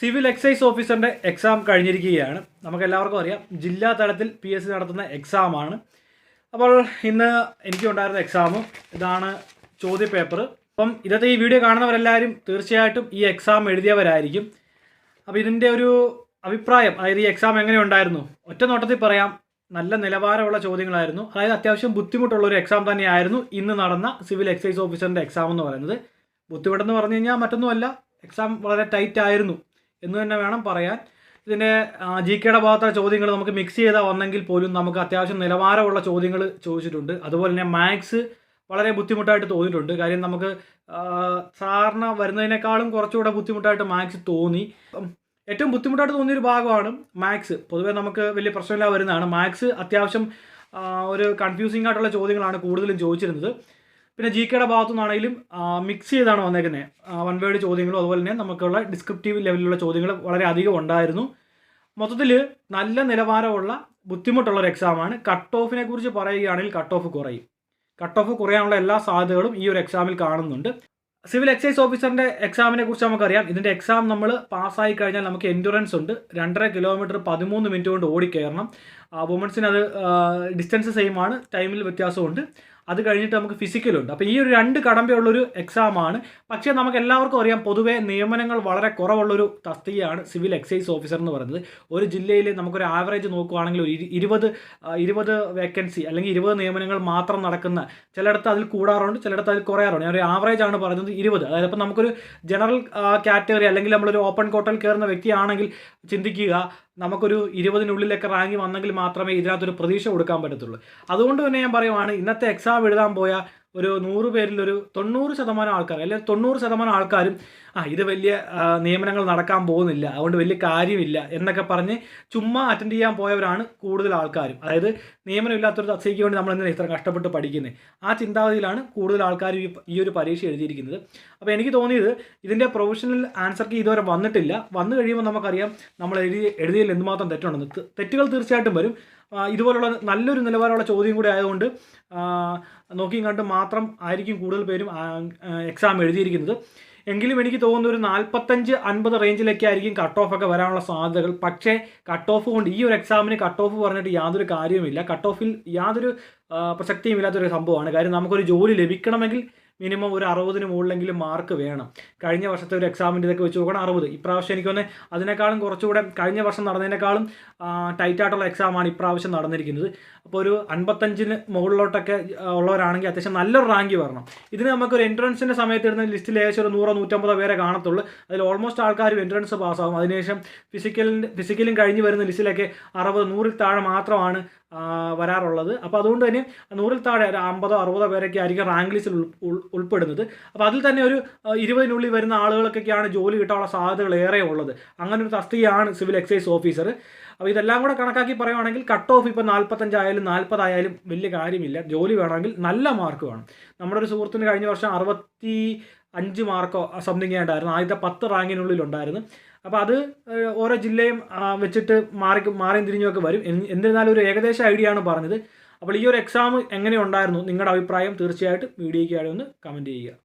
Civil excise ഓഫീസറിന്റെ exam കഴിഞ്ഞിരിക്കുകയാണ്. നമുക്ക് എല്ലാവർക്കും അറിയാം ജില്ലാ തലത്തിൽ പി എസ് സി നടത്തുന്ന എക്സാമാണ്. അപ്പോൾ ഇന്ന് എനിക്കുണ്ടായിരുന്ന എക്സാമും ഇതാണ് ചോദ്യപേപ്പർ അപ്പം ഇന്നത്തെ ഈ വീഡിയോ കാണുന്നവരെല്ലാവരും തീർച്ചയായിട്ടും ഈ എക്സാം എഴുതിയവരായിരിക്കും. അപ്പോൾ ഇതിന്റെ ഒരു അഭിപ്രായം അതായത് ഈ എക്സാം എങ്ങനെ ഉണ്ടായിരുന്നു? ഒറ്റ നോട്ടത്തിൽ പറയാം നല്ല നിലവാരമുള്ള ചോദ്യങ്ങളായിരുന്നു. അതായത് അത്യാവശ്യം ബുദ്ധിമുട്ടുള്ള ഒരു എക്സാം തന്നെയായിരുന്നു ഇന്ന് നടന്ന സിവിൽ എക്സൈസ് ഓഫീസറിന്റെ എക്സാം എന്ന് പറയുന്നത്. ബുദ്ധിമുട്ടെന്ന് പറഞ്ഞു കഴിഞ്ഞാൽ മറ്റൊന്നുമല്ല എക്സാം വളരെ ടൈറ്റ് ആയിരുന്നു എന്ന് തന്നെ വേണം പറയാൻ. ഇതിന്റെ ജി കെയുടെ ഭാഗത്തുള്ള ചോദ്യങ്ങൾ നമുക്ക് മിക്സ് ചെയ്താൽ വന്നെങ്കിൽ പോലും നമുക്ക് അത്യാവശ്യം നിലവാരമുള്ള ചോദ്യങ്ങൾ ചോദിച്ചിട്ടുണ്ട്. അതുപോലെ തന്നെ മാത്സ് വളരെ ബുദ്ധിമുട്ടായിട്ട് തോന്നിയിട്ടുണ്ട്. കാര്യം നമുക്ക് സാറിന് വരുന്നതിനേക്കാളും കുറച്ചുകൂടെ ബുദ്ധിമുട്ടായിട്ട് മാത്സ് തോന്നി. ഏറ്റവും ബുദ്ധിമുട്ടായിട്ട് തോന്നിയൊരു ഭാഗമാണ് മാത്സ് പൊതുവേ നമുക്ക് വലിയ പ്രശ്നമില്ലാതെ വരുന്നതാണ്. മാത്സ് അത്യാവശ്യം ഒരു കൺഫ്യൂസിംഗ് ആയിട്ടുള്ള ചോദ്യങ്ങളാണ് കൂടുതലും ചോദിച്ചിരുന്നത്. പിന്നെ ജി കെയുടെ ഭാഗത്തു നിന്നാണെങ്കിലും മിക്സ് ചെയ്താണ് വന്നേക്കുന്നത് വൺ വേർഡ് ചോദ്യങ്ങളും അതുപോലെ തന്നെ നമുക്കുള്ള ഡിസ്ക്രിപ്റ്റീവ് ലെവലിലുള്ള ചോദ്യങ്ങൾ വളരെ അധികം ഉണ്ടായിരുന്നു. മൊത്തത്തിൽ നല്ല നിലവാരമുള്ള ബുദ്ധിമുട്ടുള്ള ഒരു എക്സാമാണ് കട്ട് ഓഫിനെ കുറിച്ച് പറയുകയാണെങ്കിൽ കട്ട് ഓഫ് കുറയും. കട്ട് ഓഫ് കുറയാനുള്ള എല്ലാ സാധ്യതകളും ഈ ഒരു എക്സാമിൽ കാണുന്നുണ്ട്. സിവിൽ എക്സൈസ് ഓഫീസറിന്റെ എക്സാമിനെ കുറിച്ച് നമുക്കറിയാം. ഇതിന്റെ എക്സാം നമ്മൾ പാസ്സായി കഴിഞ്ഞാൽ നമുക്ക് എൻഡുറൻസ് ഉണ്ട്. രണ്ടര കിലോമീറ്റർ പതിമൂന്ന് മിനിറ്റ് കൊണ്ട് ഓടിക്കയറണം. വുമൻസിന് അത് ഡിസ്റ്റൻസ് സെയിം ആണ് ടൈമിൽ വ്യത്യാസമുണ്ട്. അത് കഴിഞ്ഞിട്ട് നമുക്ക് ഫിസിക്കലുണ്ട് അപ്പോൾ ഈ ഒരു രണ്ട് കടമ്പയുള്ളൊരു എക്സാമാണ് പക്ഷേ നമുക്ക് എല്ലാവർക്കും അറിയാം പൊതുവേ നിയമനങ്ങൾ വളരെ കുറവുള്ളൊരു തസ്തികയാണ് സിവിൽ എക്സൈസ് ഓഫീസർ എന്ന് പറയുന്നത്. ഒരു ജില്ലയിൽ നമുക്കൊരു ആവറേജ് നോക്കുകയാണെങ്കിൽ ഒരു ഇരു- ഇരുപത് ഇരുപത് വേക്കൻസി അല്ലെങ്കിൽ ഇരുപത് നിയമനങ്ങൾ മാത്രം നടക്കുന്ന ചിലയിടത്ത് അതിൽ കൂടാറുണ്ട് ചിലയിടത്ത് അതിൽ കുറയാറുണ്ട്. ഞാൻ ഒരു ആവറേജ് ആണ് പറയുന്നത് ഇരുപത്. അതായത് അപ്പോൾ നമുക്കൊരു ജനറൽ കാറ്റഗറി അല്ലെങ്കിൽ നമ്മളൊരു ഓപ്പൺ കോട്ടയിൽ കയറുന്ന വ്യക്തിയാണെങ്കിൽ ചിന്തിക്കുക നമുക്കൊരു ഇരുപതിനുള്ളിലൊക്കെ റാങ്ക് വന്നെങ്കിൽ മാത്രമേ ഇതിനകത്തൊരു പ്രതീക്ഷ കൊടുക്കാൻ പറ്റത്തുള്ളൂ. അതുകൊണ്ട് തന്നെ ഞാൻ പറയുവാണ് ഇന്നത്തെ എക്സാം എഴുതാൻ പോയ ഒരു നൂറ് പേരിൽ ഒരു തൊണ്ണൂറ് ശതമാനം ആൾക്കാർ അല്ലെങ്കിൽ തൊണ്ണൂറ് ശതമാനം ആൾക്കാരും ആ ഇത് വലിയ നിയമനങ്ങൾ നടക്കാൻ പോകുന്നില്ല അതുകൊണ്ട് വലിയ കാര്യമില്ല എന്നൊക്കെ പറഞ്ഞ് ചുമ്മാ അറ്റൻഡ് ചെയ്യാൻ പോയവരാണ് കൂടുതൽ ആൾക്കാരും. അതായത് നിയമനമില്ലാത്തൊരു തസ്തിക്ക് വേണ്ടി നമ്മൾ എന്തിനാണ് ഇത്ര കഷ്ടപ്പെട്ട് പഠിക്കുന്നത് ആ ചിന്താഗതിയിലാണ് കൂടുതൽ ആൾക്കാർ ഈ ഒരു പരീക്ഷ എഴുതിയിരിക്കുന്നത്. അപ്പോൾ എനിക്ക് തോന്നിയത് ഇതിന്റെ പ്രൊഫഷണൽ ആൻസർ കീ ഇതുവരെ വന്നിട്ടില്ല. വന്നു കഴിയുമ്പോൾ നമുക്കറിയാം നമ്മൾ എഴുതി എഴുതിയതിൽ എന്തുമാത്രം തെറ്റുണ്ടെന്ന്. തെറ്റുകൾ തീർച്ചയായിട്ടും വരും. ഇതുപോലുള്ള നല്ലൊരു നിലവാരമുള്ള ചോദ്യം കൂടി ആയതുകൊണ്ട് നോക്കിയും കണ്ട് മാത്രം ആയിരിക്കും കൂടുതൽ പേരും എക്സാം എഴുതിയിരിക്കുന്നത്. എങ്കിലും എനിക്ക് തോന്നുന്ന ഒരു നാൽപ്പത്തഞ്ച് അൻപത് റേഞ്ചിലൊക്കെ ആയിരിക്കും കട്ട് ഓഫ് ഒക്കെ വരാനുള്ള സാധ്യതകൾ. പക്ഷേ കട്ട് ഓഫ് കൊണ്ട് ഈ ഒരു എക്സാമിന് കട്ട് ഓഫ് പറഞ്ഞിട്ട് യാതൊരു കാര്യവുമില്ല. കട്ട് ഓഫിൽ യാതൊരു പ്രസക്തിയും ഇല്ലാത്തൊരു സംഭവമാണ്. കാര്യം നമുക്കൊരു ജോലി ലഭിക്കണമെങ്കിൽ മിനിമം ഒരു അറുപതിന് മുകളിലെങ്കിലും മാർക്ക് വേണം. കഴിഞ്ഞ വർഷത്തെ ഒരു എക്സാമിന്റെ ഇതൊക്കെ വെച്ച് നോക്കണം അറുപത്. ഇപ്രാവശ്യം എനിക്ക് തോന്നുന്നത് അതിനേക്കാളും കുറച്ചുകൂടെ കഴിഞ്ഞ വർഷം നടന്നതിനേക്കാളും ടൈറ്റായിട്ടുള്ള എക്സാം എക്സാമാണ് ഇപ്രാവശ്യം നടന്നിരിക്കുന്നത്. അപ്പോൾ ഒരു അൻപത്തഞ്ചിന് മുകളിലോട്ടൊക്കെ ഉള്ളവരാണെങ്കിൽ അത്യാവശ്യം നല്ലൊരു റാങ്ക് വരണം. ഇതിന് നമുക്കൊരു എൻട്രൻസിന്റെ സമയത്ത് ഇടുന്ന ലിസ്റ്റിൽ ഏകദേശം ഒരു നൂറോ നൂറ്റമ്പതോ പേരെ കാണത്തുള്ളൂ. അതിൽ ഓൾമോസ്റ്റ് ആൾക്കാരും എൻട്രൻസ് പാസ്സാകും അതിനുശേഷം ഫിസിക്കലിന്റെ ഫിസിക്കലും കഴിഞ്ഞ് വരുന്ന ലിസ്റ്റിലൊക്കെ അറുപത് നൂറിൽ താഴെ മാത്രമാണ് വരാറുള്ളത്. അപ്പോൾ അതുകൊണ്ട് തന്നെ നൂറിൽ താഴെ ഒരു അമ്പതോ അറുപതോ പേരൊക്കെ ആയിരിക്കും റാങ്ക് ലിസ്റ്റിൽ ഉൾപ്പെടുന്നത്. അപ്പോൾ അതിൽ തന്നെ ഒരു ഇരുപതിനുള്ളിൽ വരുന്ന ആളുകൾക്കൊക്കെയാണ് ജോലി കിട്ടാനുള്ള സാധ്യതകൾ ഏറെ ഉള്ളത് അങ്ങനെ ഒരു തസ്തികയാണ് സിവിൽ എക്സൈസ് ഓഫീസർ. അപ്പോൾ ഇതെല്ലാം കൂടെ കണക്കാക്കി പറയുവാണെങ്കിൽ കട്ട് ഓഫ് ഇപ്പോൾ നാൽപ്പത്തഞ്ചായാലും നാൽപ്പതായാലും വലിയ കാര്യമില്ല. ജോലി വേണമെങ്കിൽ നല്ല മാർക്ക് വേണം. നമ്മുടെ ഒരു സുഹൃത്തിന് കഴിഞ്ഞ വർഷം അറുപത്തി അഞ്ച് മാർക്കോ സംതിങ് ഉണ്ടായിരുന്നു ആദ്യത്തെ പത്ത് റാങ്കിനുള്ളിൽ ഉണ്ടായിരുന്നു അപ്പോൾ അത് ഓരോ ജില്ലയും വെച്ചിട്ട് മാറി മാറിയും തിരിഞ്ഞുമൊക്കെ വരും. എന്നി- എന്നിരുന്നാലും ഒരു ഏകദേശ ഐഡിയ ആണ് പറഞ്ഞത്. അപ്പോൾ ഈ ഒരു എക്സാം എങ്ങനെ ഉണ്ടായിരുന്നു നിങ്ങളുടെ അഭിപ്രായം തീർച്ചയായിട്ടും വീഡിയോയ്ക്ക് ഒന്ന് കമന്റ് ചെയ്യുക.